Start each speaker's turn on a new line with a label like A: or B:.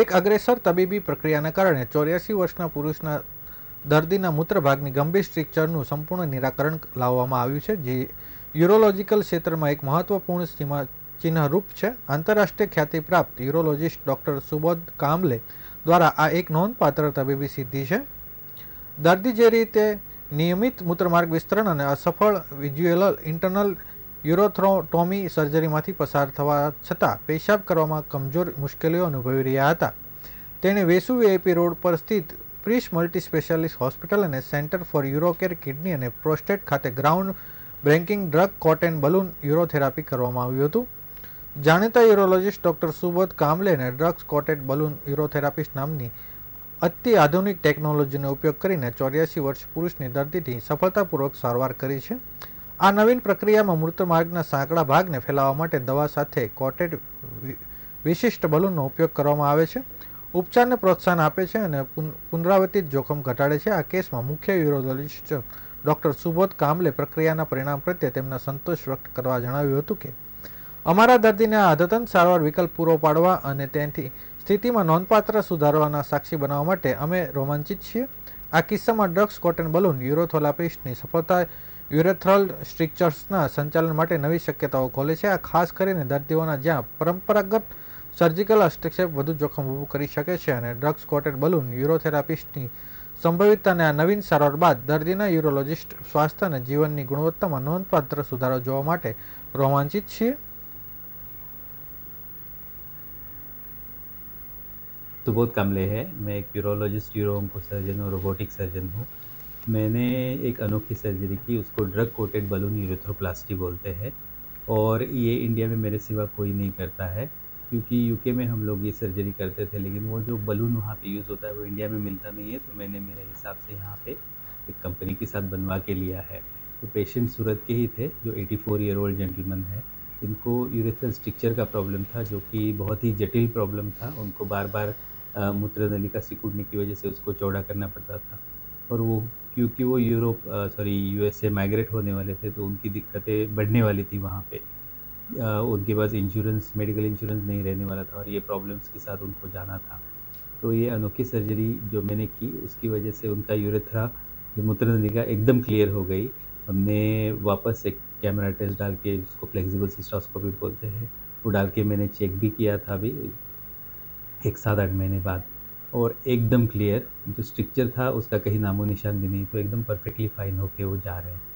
A: એક અગ્રેસર તબીબી પ્રક્રિયાના કારણે ચોર્યાસી વર્ષના પુરુષના દર્દીના મૂત્રભાગની ગંભીર સ્ટ્રિક્ચરનું સંપૂર્ણ નિરાકરણ લાવવામાં આવ્યું છે જે યુરોલોજિકલ ક્ષેત્રમાં એક મહત્વપૂર્ણ સીમા ચિહ્નરૂપ છે આંતરરાષ્ટ્રીય ખ્યાતિ પ્રાપ્ત યુરોલોજિસ્ટ ડૉક્ટર સુબોધ કામલે દ્વારા આ એક નોંધપાત્ર તબીબી સિદ્ધિ છે દર્દી જે રીતે નિયમિત મૂત્રમાર્ગ વિસ્તરણ અને અસફળ વિઝ્યુઅલ ઇન્ટરનલ યુરોથ્રોટોમી સર્જરીમાંથી પસાર થવા છતાં પેશાબ કરવામાં કમજોર મુશ્કેલીઓ અનુભવી રહ્યા હતા તેણે વેસુ વીઆઈપી રોડ પર સ્થિત પ્રિશ મલ્ટી સ્પેશિયાલિસ્ટ હોસ્પિટલ અને સેન્ટર ફોર યુરોકેર કિડની અને પ્રોસ્ટેટ ખાતે ground breaking drug coated balloon urotherapy કરવામાં આવ્યું હતું જાણીતા યુરોલોજિસ્ટ ડૉક્ટર સુબોધ કામલેને ડ્રગ્સ કોટેડ બલૂન યુરોથેરાપિસ્ટ નામની અતિ આધુનિક ટેકનોલોજીનો ઉપયોગ કરીને ચોર્યાસી વર્ષ પુરુષની દર્દીથી સફળતાપૂર્વક સારવાર કરી છે આ નવીન પ્રક્રિયામાં મૃતમાર્ગના સાંકડા ભાગને ફેલાવવા માટે દવા સાથે કોટેડ વિશિષ્ટ બલૂનનો ઉપયોગ કરવામાં આવે છે ઉપચારને પ્રોત્સાહન આપે છે અને પુનરાવર્તિત જોખમ ઘટાડે છે આ કેસમાં મુખ્ય યુરોલોજિસ્ટ ડૉક્ટર સુબોધ કામલે પ્રક્રિયાના પરિણામ પ્રત્યે તેમના સંતોષ વ્યક્ત કરવા જણાવ્યું હતું કે અમારા દર્દીને આ અદ્યતન સારવાર વિકલ્પ પૂરો પાડવા અને તેની સ્થિતિમાં નોંધપાત્ર સુધારવાના સાક્ષી બનાવવા માટે અમે રોમાંચિત છીએ આ કિસ્સામાં ડ્રગ્સ કોટન બલૂન યુરોથોલાપિસ્ટની સફળતા यूरोथ्रल स्ट्रिक्टचर्स ना संचालन માટે નવી શક્યતાઓ ખોલે છે આ ખાસ કરીને દર્દીઓના જ્યાં પરંપરાગત સર્જિકલ આસ્ટેક્સે વધુ જોખમ ઊભું કરી શકે છે અને ડ્રગ સ્કોટેડ બલૂન યુરોથેરાપીસ્ટની સંભાવનાને આ નવીન સારવાર બાદ દર્દીના યુરોલોજિસ્ટ સ્વાસ્થ્ય અને જીવનની ગુણવત્તામાં નોંધપાત્ર સુધારો જોવા માટે રોમાંચિત છે
B: તો બહુત કમલે હે મે એક યુરોલોજિસ્ટ યુરોઓમ્કો સર્જન ઓ રોબોટિક સર્જન હું मैंने एक अनोखी सर्जरी की उसको ड्रग कोटेड बलून यूरेथ्रोप्लास्टी बोलते हैं और ये इंडिया में मेरे सिवा कोई नहीं करता है क्योंकि यूके में हम लोग ये सर्जरी करते थे लेकिन वो जो बलून वहाँ पे यूज़ होता है वो इंडिया में मिलता नहीं है तो मैंने मेरे हिसाब से यहाँ पे एक कंपनी के साथ बनवा के लिया है तो पेशेंट सूरत के ही थे जो 84 ईयर ओल्ड जेंटलमैन है इनको यूरेथल स्ट्रिक्चर का प्रॉब्लम था जो कि बहुत ही जटिल प्रॉब्लम था उनको बार बार मूत्र नली का सिकुड़ने की वजह से उसको चौड़ा करना पड़ता था और वो क्योंकि वो यूरोप सॉरी यूएसए माइग्रेट होने वाले थे तो उनकी दिक्कतें बढ़ने वाली थी वहाँ पे उनके पास इंश्योरेंस मेडिकल इंश्योरेंस नहीं रहने वाला था और ये प्रॉब्लम्स के साथ उनको जाना था तो ये अनोखी सर्जरी जो मैंने की उसकी वजह से उनका यूरेथ्रा जो मूत्र निका एकदम क्लियर हो गई हमने वापस एक कैमरा टेस्ट डाल के जिसको फ्लेक्सिबल सिस्टोस्कोपी बोलते हैं वो डाल के मैंने चेक भी किया था अभी एक सात आठ महीने बाद और एकदम क्लियर जो स्ट्रक्चर था उसका कहीं नामो निशान भी नहीं तो एकदम परफेक्टली फाइन होके वो जा रहे हैं